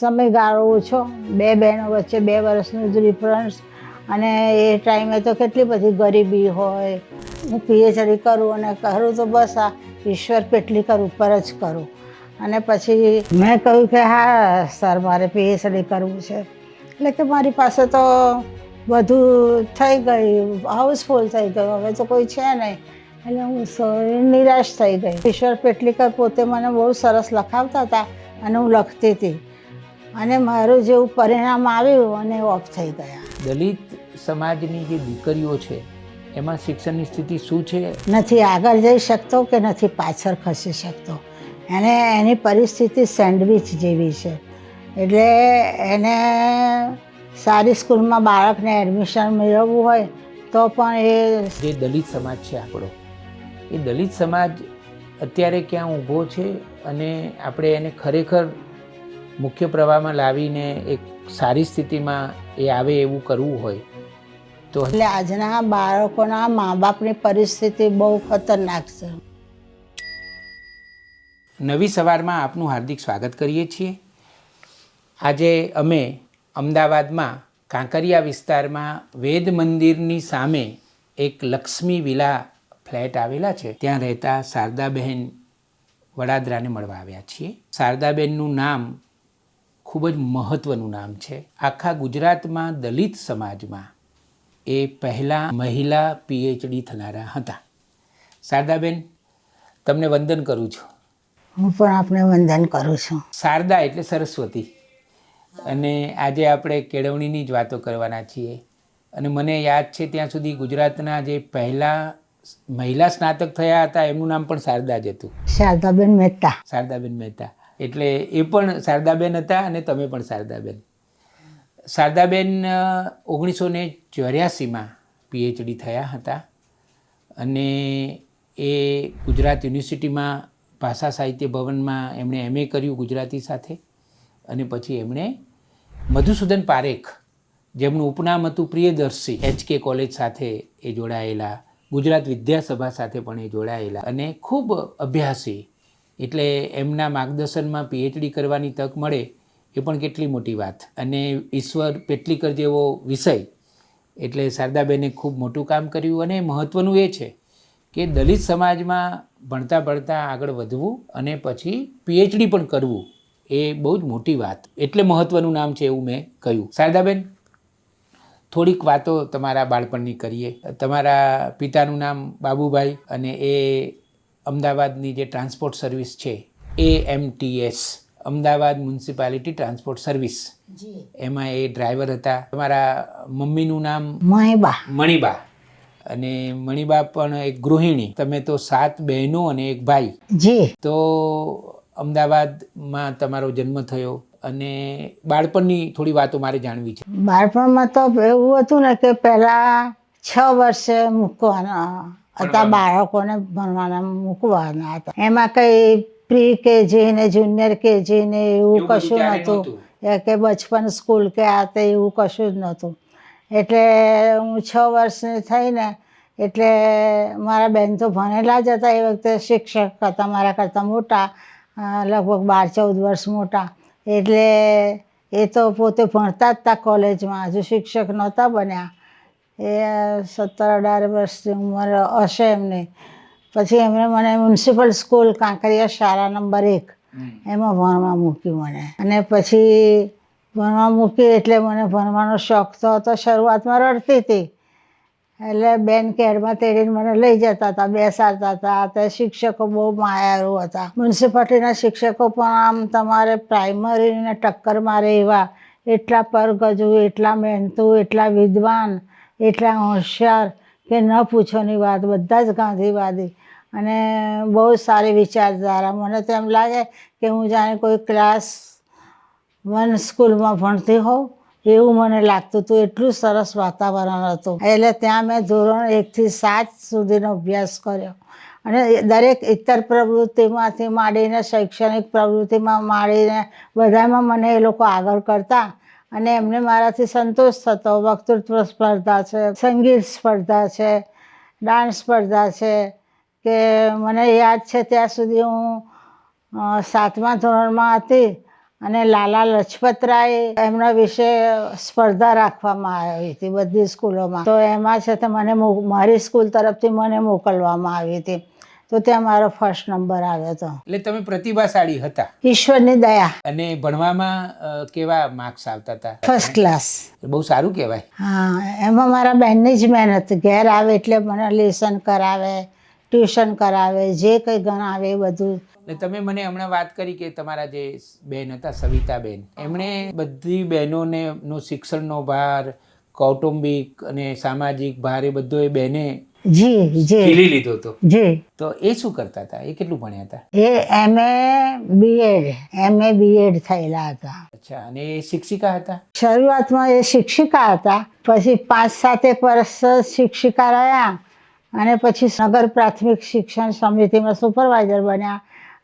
સમયગાળો ઓછો, બે બહેનો વચ્ચે બે વર્ષનું જ ડિફરન્સ અને એ ટાઈમે તો કેટલી બધી ગરીબી હોય. હું પીએચડી કરું અને કરું તો બસ આ ઈશ્વર પેટલીકર ઉપર જ કરું. અને પછી મેં કહ્યું કે હા, સર, મારે પીએચડી કરવું છે. એટલે કે મારી પાસે તો બધું થઈ ગયું હાઉસફુલ થઈ ગયું. હવે તો કોઈ છે નહીં. એટલે હું નિરાશ થઈ ગઈ. ઈશ્વર પેટલીકર પોતે મને બહુ સરસ લખાવતા હતા અને હું લખતી હતી. અને મારું જેવું પરિણામ આવ્યું અને ઓફ થઈ ગયા. દલિત સમાજની જે દીકરીઓ છે એમાં શિક્ષણની સ્થિતિ શું છે? નથી આગળ જઈ શકતો કે નથી પાછળ ખસી શકતો? એને એની પરિસ્થિતિ સેન્ડવિચ જેવી છે. એટલે એને સારી સ્કૂલમાં બાળકને એડમિશન મેળવવું હોય તો પણ એ જે દલિત સમાજ છે આપણો એ દલિત સમાજ અત્યારે ક્યાં ઊભો છે અને આપણે એને ખરેખર મુખ્ય પ્રવાહમાં લાવીને એક સારી સ્થિતિમાં એ આવે એવું કરવું હોય તો એટલે આજના બાળકોના મા બાપની પરિસ્થિતિ બહુ ખતરનાક છે. નવી સવારમાં આપનું હાર્દિક સ્વાગત કરીએ છીએ. આજે અમે અમદાવાદમાં કાંકરિયા વિસ્તારમાં વેદ મંદિરની સામે એક લક્ષ્મી વિલા ફ્લેટ આવેલા છે. ત્યાં રહેતા શારદાબહેન વડાદરાને મળવા આવ્યા છીએ. શારદાબેનનું નામ ખૂબ જ મહત્ત્વનું નામ છે. આખા ગુજરાતમાં દલિત સમાજમાં એ પહેલાં મહિલા પીએચડી થનારા હતા. શારદાબેન તમને વંદન કરું છું. હું પણ આપને વંદન કરું છું. શારદા એટલે સરસ્વતી. અને આજે આપણે કેળવણીની જ વાતો કરવાના છીએ. અને મને યાદ છે ત્યાં સુધી ગુજરાતના જે પહેલા મહિલા સ્નાતક થયા હતા એમનું નામ પણ શારદા જ હતું. શારદાબેન મહેતા. શારદાબેન મહેતા. એટલે એ પણ શારદાબેન હતા અને તમે પણ શારદાબેન. શારદાબેન ઓગણીસો ને ચોર્યાસીમાં પીએચડી થયા હતા અને એ ગુજરાત યુનિવર્સિટીમાં ભાષા સાહિત્ય ભવનમાં એમણે એમએ કર્યું ગુજરાતી સાથે અને પછી એમણે મધુસૂદન પારેખ, જેમનું ઉપનામ હતું પ્રિયદર્શી એચકે કોલેજ સાથે એ જોડાયેલા, ગુજરાત વિદ્યાસભા સાથે પણ એ જોડાયેલા અને ખૂબ અભ્યાસી એટલે એમના માર્ગદર્શનમાં પીએચડી કરવાની તક મળે એ પણ કેટલી મોટી વાત. અને ઈશ્વર પેટલીકર જેવો વિષય, એટલે શારદાબેને ખૂબ મોટું કામ કર્યું. અને મહત્ત્વનું એ છે કે દલિત સમાજમાં ભણતા ભણતા આગળ વધવું અને પછી પીએચડી પણ કરવું એ બહુ જ મોટી વાત. એટલે મહત્ત્વનું નામ છે એવું મેં કહ્યું. શારદાબેન, થોડીક વાતો તમારા બાળપણની કરીએ. તમારા પિતાનું નામ બાબુભાઈ અને એ અમદાવાદની જે ટ્રાન્સપોર્ટ સર્વિસ છે એ AMTS Ahmedabad municipality transport service. એમાં એ ડ્રાઈવર હતા. તમારા મમ્મીનું નામ મણીબા. મણિબા. અને મણિબા પણ એક ગૃહિણી. તમે તો સાત બહેનો અને એક ભાઈ. જી. તો અમદાવાદમાં તમારો જન્મ થયો અને બાળપણની થોડી વાતો મારે જાણવી છે. બાળપણમાં તો એવું હતું ને કે પહેલાં છ વર્ષે મૂકવાના હતા બાળકોને ભણવાના મૂકવાના હતા. એમાં કંઈ પ્રી કેજી ને જુનિયર કેજી ને એવું કશું નહોતું. કે બચપન સ્કૂલ કે આ તે એવું કશું જ નહોતું. એટલે હું છ વર્ષની થઈને એટલે મારા બેન તો ભણેલા જ હતા એ વખતે શિક્ષક હતા મારા કરતાં મોટા લગભગ બાર ચૌદ વર્ષ મોટા. એટલે એ તો પોતે ભણતા જ હતા કોલેજમાં. હજુ શિક્ષક નહોતા બન્યા. એ સત્તર અઢાર વર્ષની ઉંમર હશે એમની. પછી એમણે મને મ્યુનિસિપલ સ્કૂલ કાંકરિયા શાળા નંબર એક એમાં ભણવા મૂકી મને. અને પછી ભણવા મૂકી એટલે મને ભણવાનો શોખ તો હતો શરૂઆતમાં રડતી હતી. એટલે બેન કેરમાં તેડીને મને લઈ જતા હતા બેસાડતા હતા. તે શિક્ષકો બહુ માયાળુ હતા. મ્યુનિસિપાલિટીના શિક્ષકો પણ આમ તમારે પ્રાઇમરીને ટક્કર મારે એવા એટલા પરગજુ એટલા મહેનતુ એટલા વિદ્વાન એટલા હોશિયાર કે ન પૂછોની વાત, બધા જ ગાંધીવાદી અને બહુ સારી વિચારધારા. મને તો એમ લાગે કે હું જાણે કોઈ ક્લાસ વન સ્કૂલમાં ભણતી હોઉં. એવું મને લાગતું હતું. એટલું સરસ વાતાવરણ હતું. એટલે ત્યાં મેં ધોરણ એકથી સાત સુધીનો અભ્યાસ કર્યો. અને દરેક ઇતર પ્રવૃત્તિમાંથી માંડીને શૈક્ષણિક પ્રવૃત્તિમાં માંડીને બધામાં મને એ લોકો આગળ કરતા અને એમને મારાથી સંતોષ થતો. વક્તૃત્વ સ્પર્ધા છે, સંગીત સ્પર્ધા છે, ડાન્સ સ્પર્ધા છે, કે મને યાદ છે ત્યાં સુધી હું સાતમા ધોરણમાં હતી અને લાલા લજપતરાય એમના વિશે સ્પર્ધા રાખવામાં આવી હતી બધી સ્કૂલોમાં. તો એમાં છે તે મને મારી સ્કૂલ તરફથી મને મોકલવામાં આવી હતી. તો ત્યાં મારો ફર્સ્ટ નંબર આવ્યો હતો. એટલે તમે પ્રતિભાશાળી હતા. ઈશ્વરની દયા. અને ભણવામાં કેવા માર્ક્સ આવતા હતા? ફર્સ્ટ ક્લાસ બહુ સારું કહેવાય. હા એમાં મારા બહેનની જ મહેનત. ઘેર આવે એટલે મને લેસન કરાવે ટ્યુશન કરાવે જે કંઈ ગણાવે એ બધું. એટલે તમે મને હમણાં વાત કરી કે તમારા જે બેન હતા સવિતાબેન એમણે બધી બહેનોને નો શિક્ષણનો ભાર કૌટુંબિક અને સામાજિક ભાર એ બધો એ બેને જી જી. ખીલી લીધો હતો જી. તો એ શું કરતા હતા? એ કેટલું ભણ્યા હતા? એ એમએ બીએડ એમએ બીએડ થયેલા હતા. અચ્છા અને એ શિક્ષિકા હતા? શરૂઆતમાં એ શિક્ષિકા હતા પછી પાંચ સાત એક વર્ષ શિક્ષિકા રહ્યા અને પછી નગર પ્રાથમિક શિક્ષણ સમિતિમાં સુપરવાઇઝર બન્યા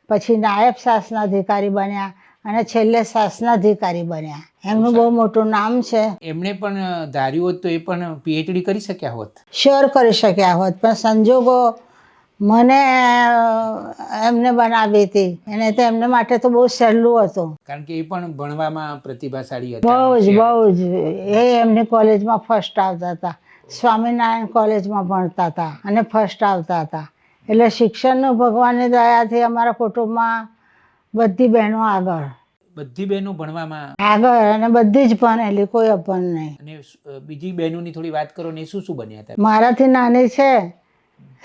પછી નાયબ શાસનાધિકારી બન્યા અને છેલ્લે શાસનાધિકારી બન્યા. એમનું બહુ મોટું નામ છે. એમણે પણ ધાર્યું હોત તો એ પણ પીએચડી કરી શક્યા હોત? શ્યોર કરી શક્યા હોત પણ સંજોગો મને એમને બનાવી હતી. અને તો એમને માટે તો બહુ સહેલું હતું. કારણ કે એ પણ ભણવામાં પ્રતિભાશાળી હતા. બહુ જ બહુ જ. એ એમની કોલેજમાં ફર્સ્ટ આવતા હતા. સ્વામિનારાયણ કોલેજમાં ભણતા હતા અને ફર્સ્ટ આવતા હતા. એટલે શિક્ષણનું ભગવાનની દયાથી અમારા કુટુંબમાં બધી બહેનો આગળ. બધી બહેનો ભણવામાં આગળ અને બધી જ ભણેલી કોઈ અભણ નહીં. અને બીજી બહેનોની થોડી વાત કરો ને શું શું બન્યા હતા? મારાથી નાની છે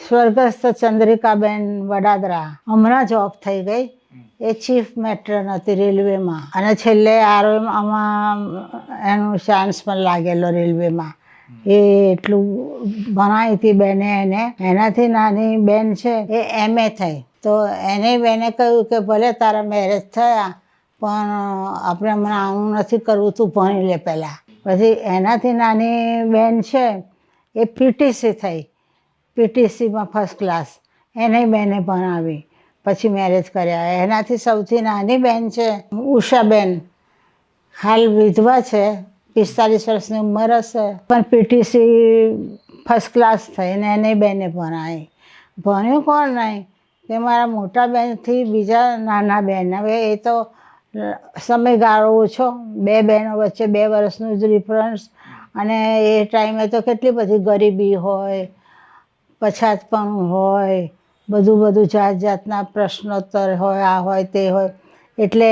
સ્વર્ગસ્થ ચંદ્રિકાબેન વડાદરા. હમણાં જોબ થઈ ગઈ. એ ચીફ મેટ્રન હતી રેલવેમાં. અને છેલ્લે આરોમાં એનું ચાન્સ પણ લાગેલો રેલવેમાં. એ એટલું ભણાવી હતી બેને એને. એનાથી નાની બેન છે એ એમએ થઈ. તો એને બેને કહ્યું કે ભલે તારા મેરેજ થયા, પણ આપણે હમણાં આવું નથી કરવું, તું ભણી લે પહેલાં. પછી એનાથી નાની બેન છે, એ પીટીસી થઈ. પીટીસીમાં ફર્સ્ટ ક્લાસ એને બેને ભણાવી. પછી મેરેજ કર્યા. એનાથી સૌથી નાની બેન છે, ઉષાબેન. હાલ વિધવા છે, પિસ્તાલીસ વર્ષની ઉંમર હશે. પણ પીટીસી ફર્સ્ટ ક્લાસ થઈને એને બેને ભણાવી. ભણ્યું કોણ નહીં? કે મારા મોટા બેનથી બીજા નાના બેન. હવે એ તો સમયગાળો ઓછો. બે બહેનો વચ્ચે બે વર્ષનું જ ડિફરન્સ અને એ ટાઈમે તો કેટલી બધી ગરીબી હોય પછાતપણું હોય બધું બધું જાત જાતના પ્રશ્નોત્તર હોય આ હોય તે હોય. એટલે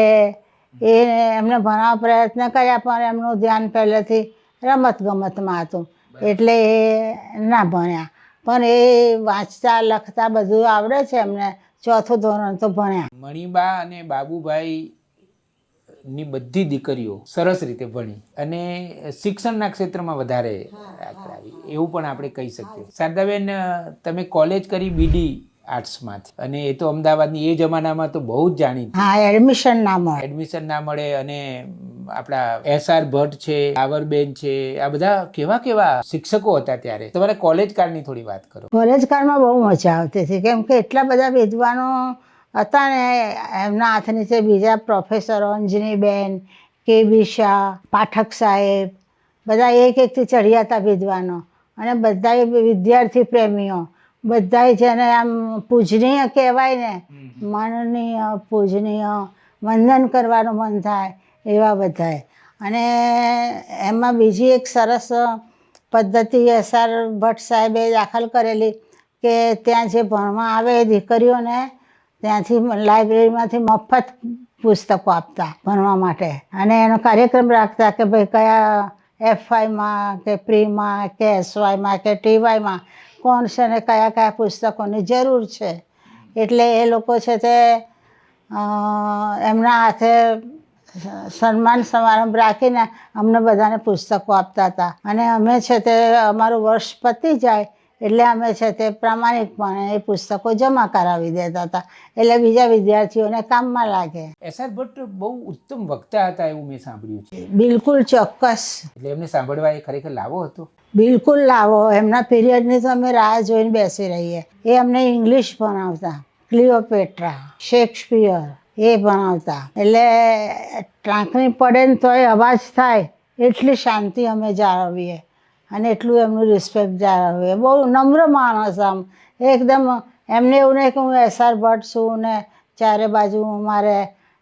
એ એમને ભણવા પ્રયત્ન કર્યા પણ એમનું ધ્યાન પહેલેથી રમત ગમતમાં હતું એટલે એ ના ભણ્યા. પણ એ વાંચતા લખતા બધું આવડે છે એમને. ચોથું ધોરણ તો ભણ્યા. મણિબા અને બાબુભાઈ ની બધી દીકરીઓ સરસ રીતે ભણી અને શિક્ષણના ક્ષેત્રમાં વધારે આવી એવું પણ આપણે કહી શકીએ. શારદાબેન તમે કોલેજ કરી બીડી આર્ટ્સમાંથી. અને એ તો અમદાવાદની એ જમાનામાં તો બહુ જ જાણીતી. હા એડમિશન ના મળે. એડમિશન ના મળે અને આપણા એસ આર ભટ્ટ છે આવરબેન છે આ બધા કેવા કેવા શિક્ષકો હતા ત્યારે. તમારે કોલેજ કાળની થોડી વાત કરો. કોલેજ કાળમાં બહુ મજા આવતી હતી કેમ કે એટલા બધા વિદ્વાનો હતા ને એમના હાથ નીચે બીજા પ્રોફેસરો અંજનીબેન કે બી શાહ પાઠક સાહેબ બધા એક એકથી ચડ્યા હતા વિદ્વાનો. અને બધા વિદ્યાર્થી પ્રેમીઓ. બધા જેને આમ પૂજનીય કહેવાય ને માનનીય પૂજનીય વંદન કરવાનું મન થાય એવા બધાય. અને એમાં બીજી એક સરસ પદ્ધતિ એસઆર ભટ્ટ સાહેબે દાખલ કરેલી કે ત્યાં જે ભણવા આવે દીકરીઓને ત્યાંથી લાઇબ્રેરીમાંથી મફત પુસ્તકો આપતા ભણવા માટે. અને એનો કાર્યક્રમ રાખતા કે ભાઈ કયા એફઆઈમાં કે પ્રીમાં કે એસવાયમાં કે ટીવાયમાં કોણ છે ને કયા કયા પુસ્તકોની જરૂર છે? એટલે એ લોકો છે તે એમના હાથે સન્માન સમારંભ રાખીને અમને બધાને પુસ્તકો આપતા હતા. અને અમે છે તે અમારું વર્ષ પતી જાય એટલે અમે છે તે પ્રામાણિકપણે એ પુસ્તકો જમા કરાવી દેતા હતા. એટલે બીજા વિદ્યાર્થીઓને કામમાં લાગે. એસ આર ભટ્ટ બહુ ઉત્તમ વક્તા હતા એવું મેં સાંભળ્યું છે. બિલકુલ ચોક્કસ. એટલે એમને સાંભળવા એ ખરેખર લાવો હતો? બિલકુલ લાવો. એમના પીરિયડની તો અમે રાહ જોઈને બેસી રહીએ. એ અમને ઇંગ્લિશ ભણાવતા, ક્લિયોપેટ્રા, શેક્સપિયર, એ ભણાવતા. એટલે ટાંકણી પડે ને તોય અવાજ થાય, એટલી શાંતિ અમે જાળવીએ અને એટલું એમનું રિસ્પેક્ટ જાળવીએ. બહુ નમ્ર માણસ આમ. એકદમ એમને એવું નહીં કે હું એસઆર ભટ્ટ છું ને ચારે બાજુ મારે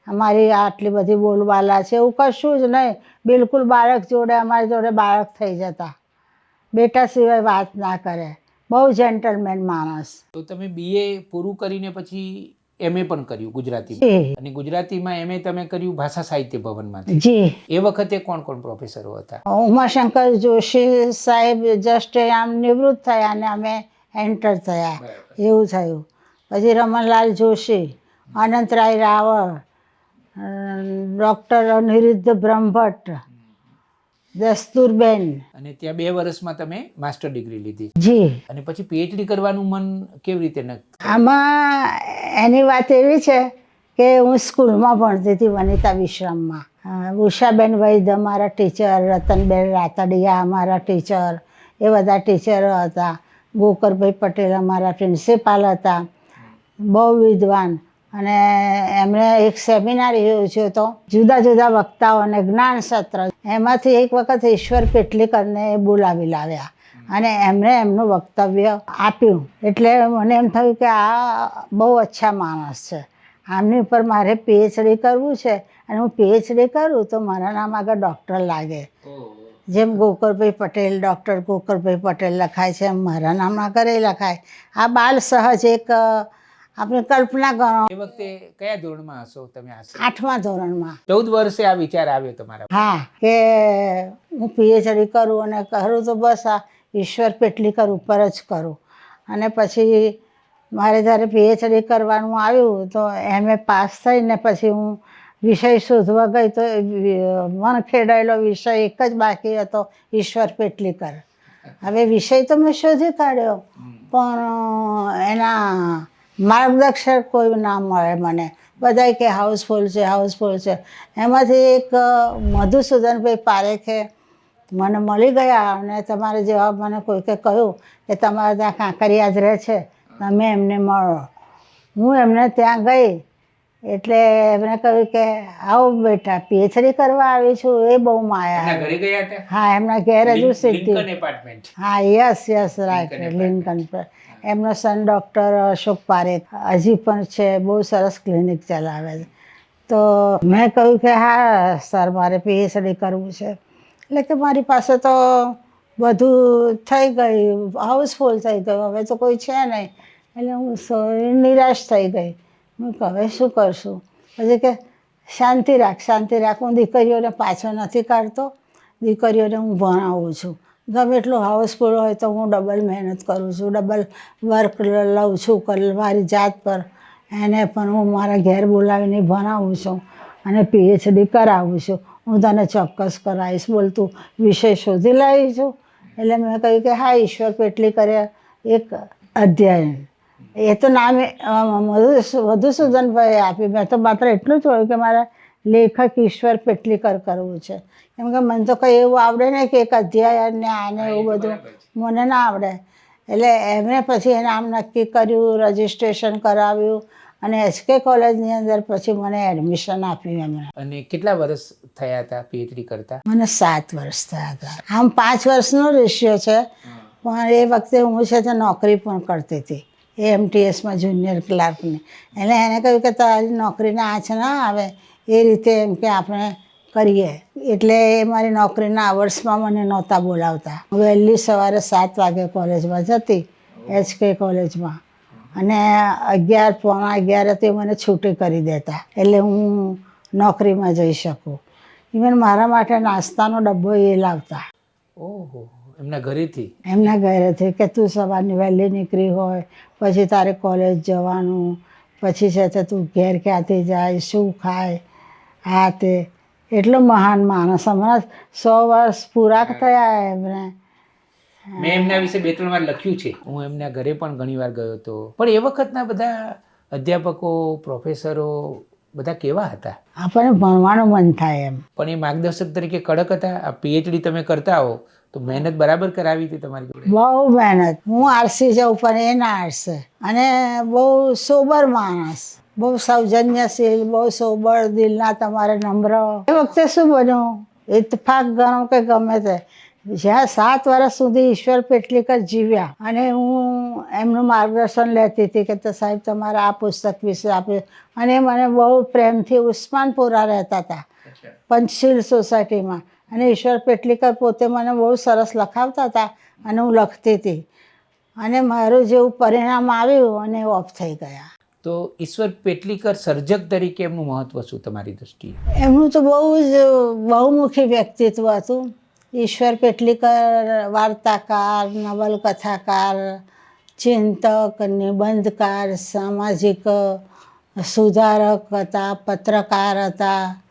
અમારી આટલી બધી બોલબાલા છે. એવું કશું જ નહીં. બિલકુલ બાળક જોડે, અમારી જોડે બાળક થઈ જતા. બેટા સિવાય વાત ના કરે. બહુ જેન્ટલમેન માણસ. તો તમે બીએ પૂરું કરીને પછી એમએ પણ કર્યું ગુજરાતીમાં. અને ગુજરાતીમાં એમએ તમે કર્યું ભાષા સાહિત્ય ભવનમાંથી. જી. એ વખતે કોણ કોણ પ્રોફેસરો હતા? ઉમાશંકર જોશી સાહેબ જસ્ટ આમ નિવૃત્ત થયા અને અમે એન્ટર થયા. એવું થયું. પછી રમણલાલ જોશી અનંતરાય રાવળ ડૉક્ટર અનિરુદ્ધ બ્રહ્મભટ્ટ દસ્તુરબેન. અને ત્યાં બે વર્ષમાં તમે માસ્ટર ડિગ્રી લીધી. જી. અને પછી પીએચડી કરવાનું મન કેવી રીતે નક્કી? આમાં એની વાત એવી છે કે હું સ્કૂલમાં ભણતી હતી વનિતા વિશ્રામમાં. ઉષાબેન વૈદ અમારા ટીચર રતનબેન રાતડિયા અમારા ટીચર એ બધા ટીચરો હતા. ગોકરભાઈ પટેલ અમારા પ્રિન્સિપાલ હતા. બહુ વિદ્વાન. અને એમણે એક સેમિનાર યોજ્યો હતો. જુદા જુદા વક્તાઓને જ્ઞાન સત્ર એમાંથી એક વખત ઈશ્વર પેટલીકરને બોલાવી લાવ્યા અને એમણે એમનું વક્તવ્ય આપ્યું. એટલે મને એમ થયું કે આ બહુ અચ્છા માણસ છે. આમની ઉપર મારે પીએચડી કરવું છે. અને હું પીએચડી કરું તો મારા નામ આગળ ડૉક્ટર લાગે. જેમ ગોકરભાઈ પટેલ ડૉક્ટર ગોકરભાઈ પટેલ લખાય છે, એમ મારા નામ આગળ એ લખાય. આ બાલ સહજ એક આપણે કલ્પના કરો. એ વખતે કયા ધોરણમાં હશો તમે આઠમા ધોરણમાં. ચૌદ વર્ષે આ વિચાર આવ્યો તમારા હા કે હું પીએચડી કરું અને કરું તો બસ આ ઈશ્વર પેટલીકર ઉપર જ કરું. અને પછી મારે જ્યારે પીએચડી કરવાનું આવ્યું તો એમએ પાસ થઈને પછી હું વિષય શોધવા ગઈ તો મન ખેડાયેલો વિષય એક જ બાકી હતો ઈશ્વર પેટલીકર હવે વિષય તો મેં શોધી કાઢ્યો. પણ એના માર્ગદર્શક કોઈ ના મળે મને. બધાય કે હાઉસફુલ છે હાઉસફુલ છે. એમાંથી એક મધુસૂદનભાઈ પારેખે મને મળી ગયા અને તમારે જેવા મને કોઈકે કહ્યું કે તમારે ત્યાં કાંકરિયા જ રહે છે. તમે એમને મળો. હું એમને ત્યાં ગઈ એટલે એમણે કહ્યું કે આવો બેટા પીએચડી કરવા આવી છું એ બહુ માયા ઘરે ગયા હતા? હા એમના ઘેર હજુ લિંકન હા યસ યસ રાઈટ લિંકન પર. એમનો સન ડૉક્ટર અશોક પારેખ. હજી પણ છે બહુ સરસ ક્લિનિક ચલાવે છે. તો મેં કહ્યું કે હા સર મારે પીએચડી કરવું છે. એટલે કે મારી પાસે તો બધું થઈ ગયું. હાઉસફુલ થઈ ગયું. હવે તો કોઈ છે નહીં. એટલે હું નિરાશ થઈ ગઈ. હું હવે શું કરશું? પછી કે, શાંતિ રાખ શાંતિ રાખ. હું દીકરીઓને પાછો નથી કાઢતો. દીકરીઓને હું ભણાવું છું. ગમે એટલું હાઉસફુલ હોય તો હું ડબલ મહેનત કરું છું. ડબલ વર્ક લઉં છું મારી જાત પર. એને પણ હું મારા ઘેર બોલાવીને ભણાવું છું અને પીએચડી કરાવું છું. હું તને ચોક્કસ કરાવીશ. બોલતું વિષય શોધી લાવી છું એટલે મેં કહ્યું કે, હા, ઈશ્વર પેટલી કરે એક અધ્યયન. એ તો નામ મધુસૂદનભાઈ આપ્યું મેં તો માત્ર એટલું જ જોયું કે મારે લેખક ઈશ્વર પેટલીકર કરવું છે. કેમ કે મને તો કંઈ એવું આવડે નહીં કે એક અધ્યાય ને આને એવું બધું મને ના આવડે. એટલે એમણે પછી એ નામ નક્કી કર્યું રજિસ્ટ્રેશન કરાવ્યું અને એસકે કોલેજની અંદર પછી મને એડમિશન આપ્યું એમણે. અને કેટલા વર્ષ થયા હતા પીએચડી કરતા? મને સાત વર્ષ થયા હતા. આમ પાંચ વર્ષનો રેશિયો છે. પણ એ વખતે હું છે તે નોકરી પણ કરતી હતી. એએમટીએસમાં જુનિયર ક્લાર્કને એટલે એને કહ્યું કે તારી નોકરીને આંચ ના આવે એ રીતે એમ કે આપણે કરીએ. એટલે એ મારી નોકરીના આવર્સમાં મને નહોતા બોલાવતા. વહેલી સવારે સાત વાગે કોલેજમાં જતી એચકે કોલેજમાં. અને અગિયાર, પોણા અગિયારે તે મને છૂટી કરી દેતા. એટલે હું નોકરીમાં જઈ શકું. ઇવન મારા માટે નાસ્તાનો ડબ્બો એ લાવતા. ઓહો એમના ઘરેથી? એમના ઘરેથી કે તું સવારની વહેલી નીકળી હોય પછી તારે કોલેજ જવાનું પછી છે તે તું ઘેર ક્યાંથી જાય શું ખાય આ તે. એટલો મહાન માણસ હમણાં સો વર્ષ પૂરા થયા એમને. મેં એમના વિશે બે ત્રણ વાર લખ્યું છે. હું એમના ઘરે પણ ઘણી વાર ગયો હતો. પણ એ વખતના બધા અધ્યાપકો પ્રોફેસરો બધા કેવા હતા? આપણને ભણવાનું મન થાય એમ. પણ એ માર્ગદર્શક તરીકે કડક હતા? આ પીએચડી તમે કરતા હો તો મહેનત બરાબર કરાવી હતી તમારી જોડે? બહુ મહેનત. હું આરસી જાઉં પણ એ ના આરસે અને બહુ સોબર માણસ. બહુ સૌજન્યશીલ બહુ સોબર દિલના તમારે નમ્ર. એ વખતે શું બન્યું? ઇતફાક ગણો કે ગમે તે. જ્યાં સાત વર્ષ સુધી ઈશ્વર પેટલીકર જીવ્યા. અને હું એમનું માર્ગદર્શન લેતી હતી કે તો સાહેબ તમારે આ પુસ્તક વિશે આપ્યું અને મને બહુ પ્રેમથી ઉસ્માનપુરા રહેતા હતા. પંચશીલ સોસાયટીમાં. અને ઈશ્વર પેટલીકર પોતે મને બહુ સરસ લખાવતા હતા અને હું લખતી હતી. અને મારું જેવું પરિણામ આવ્યું અને ઓફ થઈ ગયા. તો ઈશ્વર પેટલીકર સર્જક તરીકે એમનું મહત્વ શું તમારી દ્રષ્ટિએ? એમનું તો બહુ જ બહુમુખી વ્યક્તિત્વ હતું. ઈશ્વર પેટલીકર વાર્તાકાર નવલકથાકાર ચિંતક નિબંધકાર સામાજિક સુધારક હતા પત્રકાર હતા.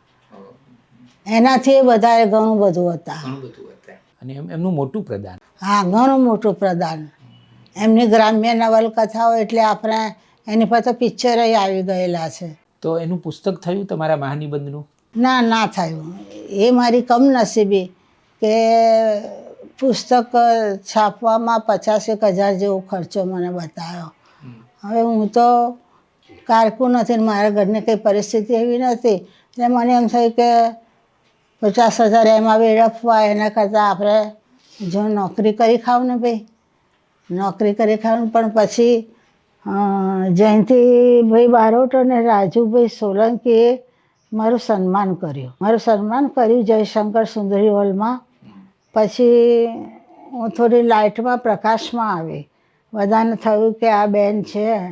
એનાથી વધારે ઘણું બધું હતા. અને એમનું મોટું પ્રદાન. હા ઘણું મોટું પ્રદાન. એમની ગ્રામ્ય નવલકથાઓ એટલે આપણે એની પર તો પિક્ચર આવી ગયેલા છે. તો એનું પુસ્તક થયું તમારા મહાનિબંધનું? ના ના થયું. એ મારી કમનસીબી. કે પુસ્તક છાપવામાં પચાસેક હજાર જેવો ખર્ચો મને બતાવ્યો હવે હું તો કારકું નથી ને મારા ઘરની કંઈ પરિસ્થિતિ એવી નથી. એટલે મને એમ થયું કે પચાસ હજાર એમાં વેડફવા એના કરતાં આપણે જો નોકરી કરી ખાવ ને ભાઈ. નોકરી કરી ખાવ પણ પછી જયંતિભાઈ બારોટ અને રાજુભાઈ સોલંકીએ મારું સન્માન કર્યું. મારું સન્માન કર્યું જયશંકર સુંદરી હોલમાં. પછી હું થોડી લાઇટમાં પ્રકાશમાં આવી. બધાને થયું કે આ બેન છે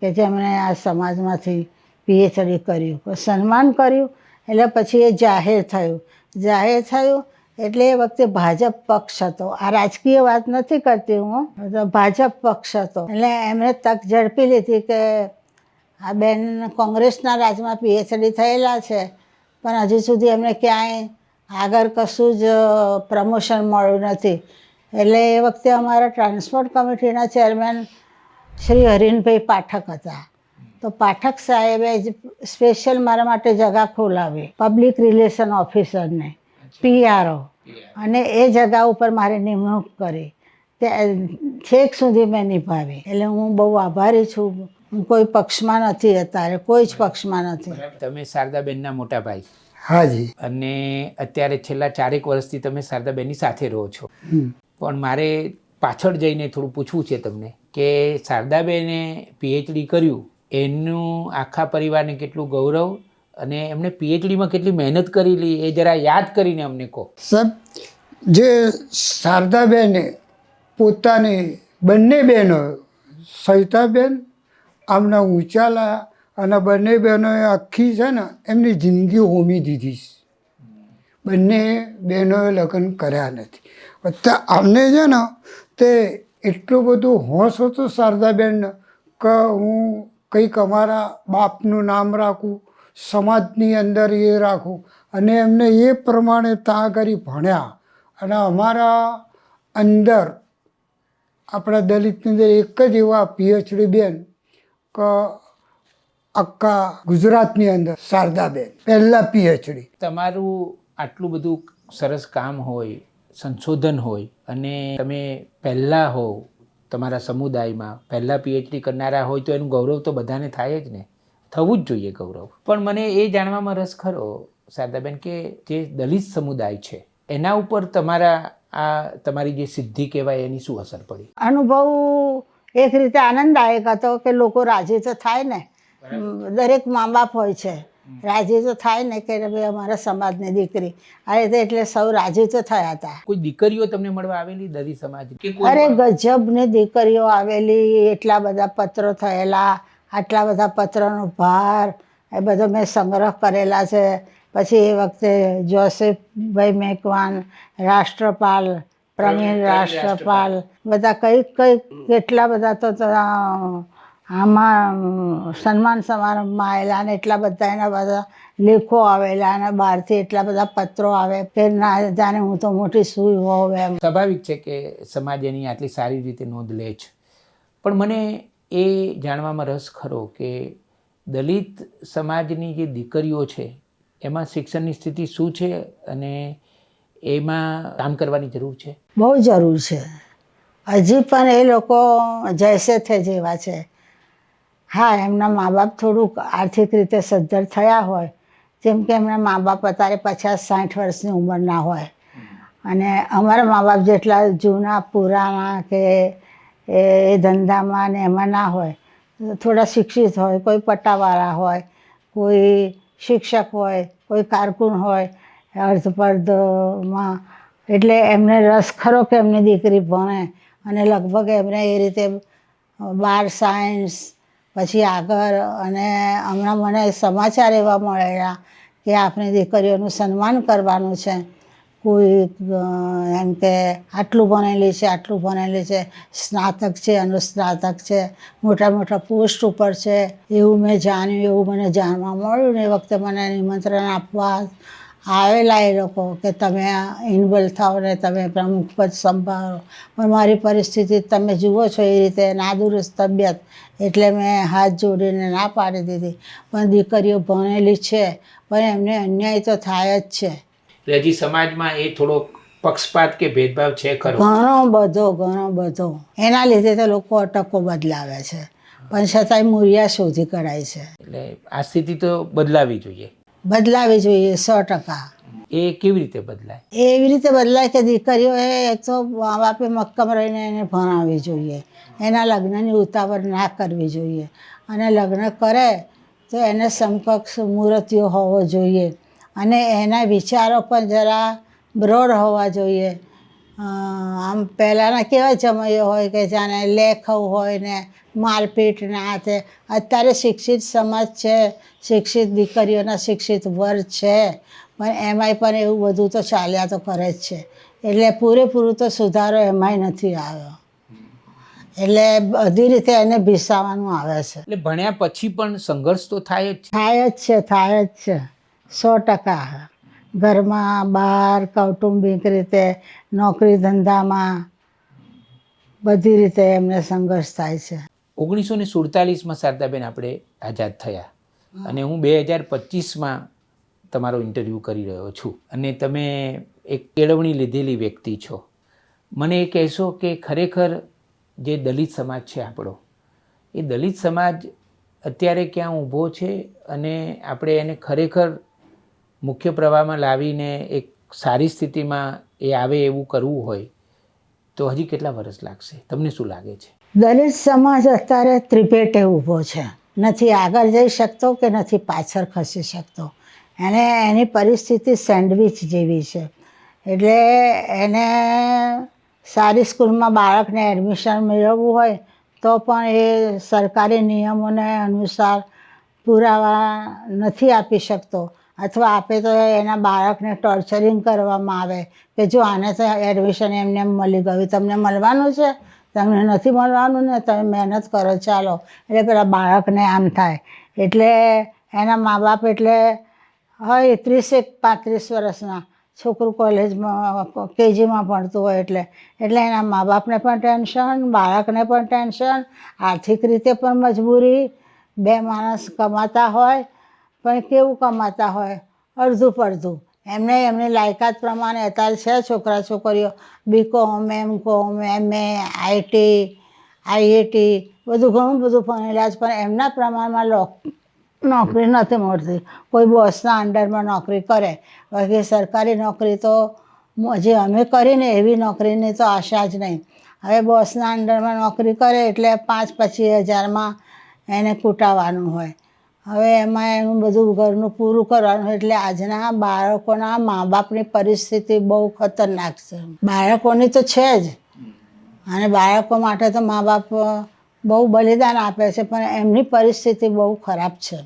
કે જેમણે આ સમાજમાંથી પીએચડી કર્યું. સન્માન કર્યું એટલે પછી એ જાહેર થયું. જાહેર થયું એટલે એ વખતે ભાજપ પક્ષ હતો. આ રાજકીય વાત નથી કરતી હું. ભાજપ પક્ષ હતો. એટલે એમણે તક ઝડપી લીધી કે આ બેન કોંગ્રેસના રાજમાં પીએચડી થયેલા છે. પણ હજુ સુધી એમને ક્યાંય આગળ કશું જ પ્રમોશન મળ્યું નથી. એટલે એ વખતે અમારા ટ્રાન્સપોર્ટ કમિટીના ચેરમેન શ્રી હરીનભાઈ પાઠક હતા. તો પાઠક સાહેબે સ્પેશિયલ મારા માટે જગા ખોલાવી. પબ્લિક રિલેશન ઓફિસરને પીઆરઓ અને એ જગા ઉપર મારે નિમણૂક કરી. તે, છેક સુધી મેં નિભાવી. એટલે હું બહુ આભારી છું. કોઈ પક્ષમાં નથી અત્યારે, કોઈ જ પક્ષમાં નથી. તમે શારદાબેનના મોટા ભાઈ. હાજી અને અત્યારે છેલ્લા ચારેક વર્ષથી તમે શારદાબેનની સાથે રહો છો. પણ મારે પાછળ જઈને થોડું પૂછવું છે તમને કે શારદાબેને પીએચડી કર્યું એનું આખા પરિવારને કેટલું ગૌરવ અને એમણે પીએચડીમાં કેટલી મહેનત કરેલી એ જરા યાદ કરીને અમને કહો. સર જે શારદાબેને પોતાની બંને બહેનો સવિતાબેન આમના ઊંચાલા અને બંને બહેનોએ આખી છે ને એમની જિંદગી હોમી દીધી છે. બંને બહેનોએ લગ્ન કર્યા નથી. અત્યારે આમને છે ને તે એટલું બધું હોશ હતો શારદાબેનને કે હું કંઈક અમારા બાપનું નામ રાખું, સમાજની અંદર એ રાખું અને એમને એ પ્રમાણે ત્યાં કરી ભણ્યા. અને અમારા અંદર આપણા દલિતની અંદર એક જ એવા પીએચડી બેન કે આખા ગુજરાતની અંદર શારદાબેન પહેલાં પીએચડી તમારું આટલું બધું સરસ કામ હોય સંશોધન હોય અને તમે પહેલાં હો તમારા સમુદાયમાં પહેલાં પીએચડી કરનારા હોય તો એનું ગૌરવ તો બધાને થાય જ ને. થવું જ જોઈએ ગૌરવ. પણ મને એ જાણવામાં રસ ખરો શારદાબેન કે જે દલિત સમુદાય છે એના ઉપર તમારા આ તમારી જે સિદ્ધિ કહેવાય એની શું અસર પડી? અનુભવ એક રીતે આનંદદાયક હતો કે લોકો રાજી તો થાય ને દરેક મા બાપ હોય છે. રાજી તો થાય ને કે ભાઈ અમારા સમાજની દીકરી. આ રીતે એટલે સૌ રાજી તો થયા હતા કોઈ દીકરીઓ તમને મળવા આવેલી દરી સમાજ અરે ગજબની દીકરીઓ આવેલી એટલા બધા પત્રો થયેલા આટલા બધા પત્રનો ભાર એ બધો મેં સંગ્રહ કરેલા છે. પછી એ વખતે જોસેફભાઈ મેકવાન રાષ્ટ્રપાલ પ્રવીણ રાષ્ટ્રપાલ બધા કઈ કઈ કેટલા બધા તો તો, આમાં સન્માન સમારંભમાં આવેલા અને એટલા બધા એના બધા લેખો આવેલા અને બહારથી એટલા બધા પત્રો આવે. કે ના જાણે હું તો મોટી સુઈ હોઉં એમ. સ્વાભાવિક છે કે સમાજ એની આટલી સારી રીતે નોંધ લે છે. પણ મને એ જાણવામાં રસ ખરો કે દલિત સમાજની જે દીકરીઓ છે એમાં શિક્ષણની સ્થિતિ શું છે અને એમાં કામ કરવાની જરૂર છે? બહુ જરૂર છે. હજી પણ એ લોકો જૈસે થે જેવા છે. હા, એમના મા બાપ થોડુંક આર્થિક રીતે સદ્ધર થયા હોય. જેમ કે એમના મા બાપ અત્યારે પચાસ સાઠ વર્ષની ઉંમરના હોય. અને અમારા મા બાપ જેટલા જૂના પુરામાં કે એ ધંધામાં ને એમાં ના હોય થોડા શિક્ષિત હોય, કોઈ પટ્ટાવાળા હોય, કોઈ શિક્ષક હોય, કોઈ કારકુન હોય, અર્ધપર્ધમાં. એટલે એમને રસ ખરો કે એમની દીકરી ભણે અને લગભગ એમને એ રીતે બાર સાયન્સ પછી આગળ અને હમણાં મને સમાચાર એવા મળેલા કે આપણી દીકરીઓનું સન્માન કરવાનું છે. કોઈ એમ કે આટલું ભણેલી છે, આટલું ભણેલી છે, સ્નાતક છે, અનુસ્નાતક છે, મોટા મોટા પોસ્ટ ઉપર છે, એવું મેં જાણ્યું, એવું મને જાણવા મળ્યું ને એ વખતે મને નિમંત્રણ આપવા આવેલા એ લોકો કે તમે ઇન્વોલ્વ થાઓ ને તમે પ્રમુખ પદ સંભાળો. પણ મારી પરિસ્થિતિ તમે જુઓ છો એ રીતે નાદુરસ્ત તબિયત એટલે મેં હાથ જોડીને ના પાડી દીધી. પણ દીકરીઓ ભણેલી છે પણ એમને અન્યાય તો થાય જ છે. એટલે હજી સમાજમાં એ થોડો પક્ષપાત કે ભેદભાવ છે ખરો? ઘણો બધો ઘણો બધો. એના લીધે તો લોકો અટકો બદલાવે છે. પણ છતાંય મૂર્યા શોધી કરાય છે. એટલે આ સ્થિતિ તો બદલાવી જોઈએ. બદલાવી જોઈએ સો ટકા. એ કેવી રીતે બદલાય? એવી રીતે બદલાય કે દીકરીઓ એક તો મા બાપે મક્કમ રહીને એને ભણાવવી જોઈએ. એના લગ્નની ઉતાવળ ના કરવી જોઈએ. અને લગ્ન કરે તો એને સમકક્ષ મૂર્તિઓ હોવો જોઈએ. અને એના વિચારો પણ જરા બ્રોડ હોવા જોઈએ. આમ પહેલાંના કેવા જમયો હોય કે જાણે લેખવ હોય ને મારપીટ ને તે અત્યારે શિક્ષિત સમાજ છે શિક્ષિત દીકરીઓના શિક્ષિત વર્ગ છે પણ એમાંય પણ એવું બધું તો ચાલ્યા તો કરે જ છે. એટલે પૂરેપૂરું તો સુધારો એમાંય નથી આવ્યો. એટલે બધી રીતે એને ભીસાવાનું આવે છે. એટલે ભણ્યા પછી પણ સંઘર્ષ તો થાય જ થાય જ છે થાય જ છે. સો ટકા. ઘરમાં બહાર કૌટુંબિક રીતે નોકરી ધંધામાં બધી રીતે એમને સંઘર્ષ થાય છે. ઓગણીસો ને સુડતાલીસમાં શારદાબેન આપણે આઝાદ થયા. અને હું બે હજાર પચીસમાં તમારો ઇન્ટરવ્યૂ કરી રહ્યો છું. અને તમે એક કેળવણી લીધેલી વ્યક્તિ છો. મને એ કહેશો કે ખરેખર જે દલિત સમાજ છે આપણો એ દલિત સમાજ અત્યારે ક્યાં ઊભો છે અને આપણે એને ખરેખર મુખ્ય પ્રવાહમાં લાવીને એક સારી સ્થિતિમાં એ આવે એવું કરવું હોય તો હજી કેટલા વર્ષ લાગશે? તમને શું લાગે છે? દલિત સમાજ અત્યારે ત્રિપેટે ઊભો છે. નથી આગળ જઈ શકતો કે નથી પાછળ ખસી શકતો? એને એની પરિસ્થિતિ સેન્ડવિચ જેવી છે. એટલે એને સારી સ્કૂલમાં બાળકને એડમિશન મેળવવું હોય તો પણ એ સરકારી નિયમોને અનુસાર પુરાવા નથી આપી શકતો. અથવા આપે તો એના બાળકને ટોર્ચરિંગ કરવામાં આવે કે જો આને તો એડમિશન એમને મળી ગયું, તમને મળવાનું છે? તમને નથી મળવાનું ને તમે મહેનત કરો, ચાલો. એટલે પેલા બાળકને આમ થાય. એટલે એના મા બાપ એટલે હોય ત્રીસેક, પાંત્રીસ વર્ષના. છોકરું કોલેજમાં, કેજીમાં ભણતું હોય એટલે. એટલે એના મા બાપને પણ ટેન્શન, બાળકને પણ ટેન્શન. આર્થિક રીતે પણ મજબૂરી. બે માણસ કમાતા હોય, પણ કેવું કમાતા હોય? અડધું પડધું એમને એમની લાયકાત પ્રમાણે અત્યારે છે છોકરા છોકરીઓ? બીકોમ એમ કોમ એમ એ આઈટી આઈઆઈટી બધું ઘણું બધું ભણેલા છે, પણ એમના પ્રમાણમાં નોકરી નથી મળતી. કોઈ બોસના અંડરમાં નોકરી કરે, બાકી સરકારી નોકરી તો જે અમે કરીને એવી નોકરીની તો આશા જ નહીં. હવે બોસના અંડરમાં નોકરી કરે એટલે પાંચ પચીસ હજારમાં એને કૂટાવાનું હોય. હવે એમાં એનું બધું ઘરનું પૂરું કરવાનું એટલે આજના બાળકોના મા બાપની પરિસ્થિતિ બહુ ખતરનાક છે. બાળકોની તો છે જ. અને બાળકો માટે તો મા બાપ બહુ બલિદાન આપે છે પણ એમની પરિસ્થિતિ બહુ ખરાબ છે.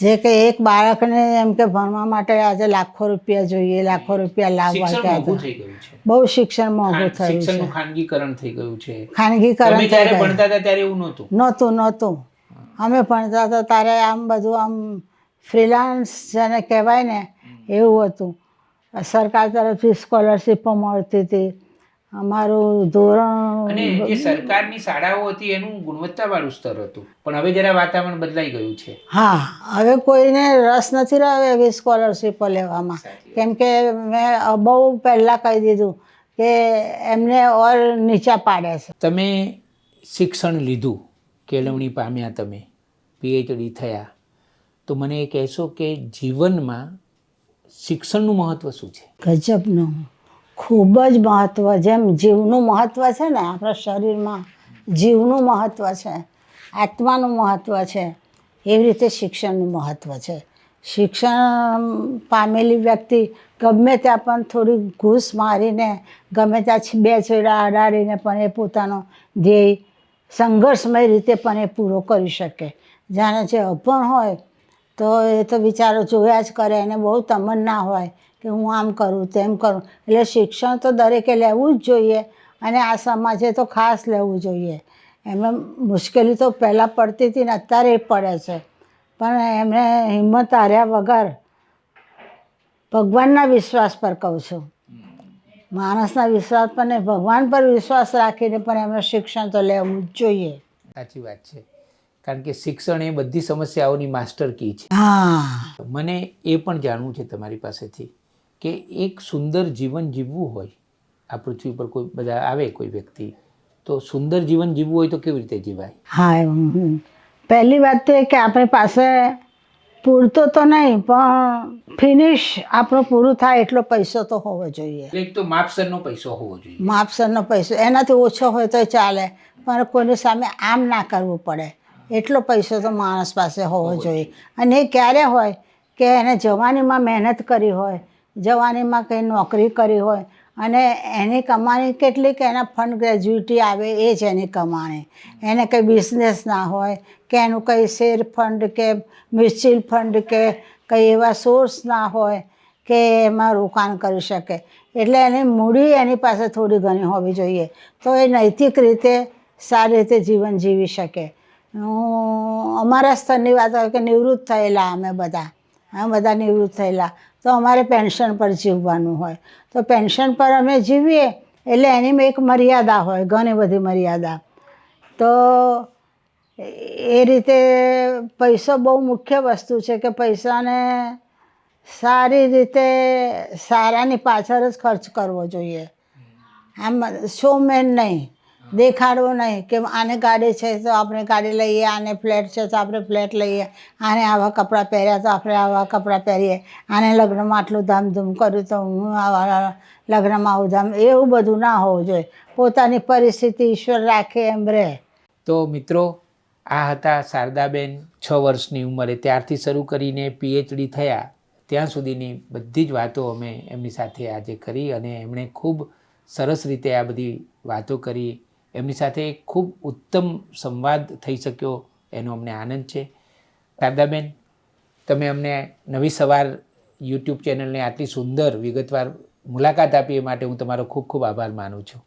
જે કે એક બાળકને એમ કે ભણવા માટે આજે લાખો રૂપિયા જોઈએ લાખો રૂપિયા લાવવા બહુ શિક્ષણ મોંઘું થયું છે. ખાનગીકરણ થઈ ગયું છે. ખાનગીકરણ ભણતા હતા ત્યારે એવું નહોતું. નહોતું નહોતું. અમે ભણતા હતા ત્યારે આમ બધું આમ ફ્રીલાન્સ જેને કહેવાય ને એવું હતું. સરકાર તરફથી સ્કોલરશીપો મળતી હતી. અમારું ધોરણ અને જે સરકારની શાળાઓ હતી એનું ગુણવત્તાવાળું સ્તર હતું. પણ હવે જરા વાતાવરણ બદલાઈ ગયું છે. હા હવે કોઈને રસ નથી રહ્યો એવી સ્કોલરશીપો લેવામાં. કેમ કે મેં બહુ પહેલાં કહી દીધું કે એમને ઓર નીચા પાડે છે. તમે શિક્ષણ લીધું કેળવણી પામ્યા તમે. પીએચડી થયા, તો મને એ કહેશો કે જીવનમાં શિક્ષણનું મહત્ત્વ શું છે? ગજબનું. ખૂબ જ મહત્ત્વ જેમ જીવનું મહત્ત્વ છે ને, આપણા શરીરમાં જીવનું મહત્ત્વ છે, આત્માનું મહત્ત્વ છે, એવી રીતે શિક્ષણનું મહત્ત્વ છે. શિક્ષણ પામેલી વ્યક્તિ ગમે ત્યાં પણ થોડી ઘૂસ મારીને, ગમે ત્યાં બે છેડા અડાડીને પણ એ પોતાનો ધ્યેય સંઘર્ષમય રીતે પણ એ પૂરો કરી શકે. જાણે જે અભણ હોય, તો એ તો બિચારો જોયા જ કરે, એને બહુ તમન્ના હોય કે હું આમ કરું, તેમ કરું. એટલે શિક્ષણ તો દરેકે લેવું જ જોઈએ અને આ સમાજે તો ખાસ લેવું જોઈએ. એમને મુશ્કેલી તો પહેલાં પડતી હતી ને અત્યારે પડે છે. પણ એમને હિંમત હાર્યા વગર ભગવાનના વિશ્વાસ પર કહું છું. માણસના વિશ્વાસ પર ને ભગવાન પર વિશ્વાસ રાખીને પણ એમને શિક્ષણ તો લેવું જ જોઈએ. સાચી વાત છે. કારણ કે શિક્ષણ એ બધી સમસ્યાઓની માસ્ટર કી છે. હા. મને એ પણ જાણવું છે તમારી પાસેથી કે એક સુંદર જીવન જીવવું હોય આ પૃથ્વી પર કોઈ બધા આવે કોઈ વ્યક્તિ તો સુંદર જીવન જીવવું હોય તો કેવી રીતે જીવાય? હા પહેલી વાત તો એ કે આપણી પાસે પૂરતો તો નહીં પણ ફિનિશ આપણું પૂરું થાય એટલો પૈસો તો હોવો જોઈએ. એક તો માપસરનો પૈસો હોવો જોઈએ. માપસરનો પૈસો એનાથી ઓછો હોય તો ચાલે પણ કોઈની સામે આમ ના કરવું પડે. એટલો પૈસો તો માણસ પાસે હોવો જોઈએ. અને એ ક્યારે હોય કે એને જવાનીમાં મહેનત કરી હોય જવાનીમાં કંઈ નોકરી કરી હોય અને એની કમાણી કેટલી કે એના ફંડ ગ્રેજ્યુટી આવે એ જ એની કમાણી. એને કંઈ બિઝનેસ ના હોય કે એનું કંઈ શેર ફંડ કે મ્યુચ્યુઅલ ફંડ કે કંઈ એવા સોર્સ ના હોય કે એમાં રોકાણ કરી શકે. એટલે એની મૂડી એની પાસે થોડી ઘણી હોવી જોઈએ. તો એ નૈતિક રીતે સારી રીતે જીવન જીવી શકે. અમારા સ્તરની વાત હોય કે નિવૃત્ત થયેલા અમે બધા અમે બધા નિવૃત્ત થયેલા, તો અમારે પેન્શન પર જીવવાનું હોય. તો પેન્શન પર અમે જીવીએ એટલે એની એક મર્યાદા હોય, ઘણી બધી મર્યાદા. તો એ રીતે પૈસો બહુ મુખ્ય વસ્તુ છે કે પૈસાને સારી રીતે સારાની પાછળ જ ખર્ચ કરવો જોઈએ. આમ શોમેન નહીં. દેખાડવો નહીં કે આને ગાડી છે તો આપણે ગાડી લઈએ, આને ફ્લેટ છે તો આપણે ફ્લેટ લઈએ, આને આવા કપડાં પહેર્યા તો આપણે આવા કપડાં પહેરીએ, આને લગ્નમાં આટલું ધામધૂમ કર્યું તો હું આવા લગ્નમાં આવું ધામ, એવું બધું ના હોવું જોઈએ. પોતાની પરિસ્થિતિ ઈશ્વર રાખે એમ રહે. તો મિત્રો, આ હતા શારદાબેન છ વર્ષની ઉંમરે. ત્યારથી શરૂ કરીને પીએચડી થયા. ત્યાં સુધીની બધી જ વાતો અમે એમની સાથે આજે કરી અને એમણે ખૂબ સરસ રીતે આ બધી વાતો કરી. એમની સાથે ખૂબ ઉત્તમ સંવાદ થઈ શક્યો, એનો અમને આનંદ છે. શારદાબેન, તમે અમને નવી સવાર યુટ્યુબ ચેનલને આટલી સુંદર વિગતવાર મુલાકાત આપી એ માટે હું તમારો ખૂબ ખૂબ આભાર માનું છું.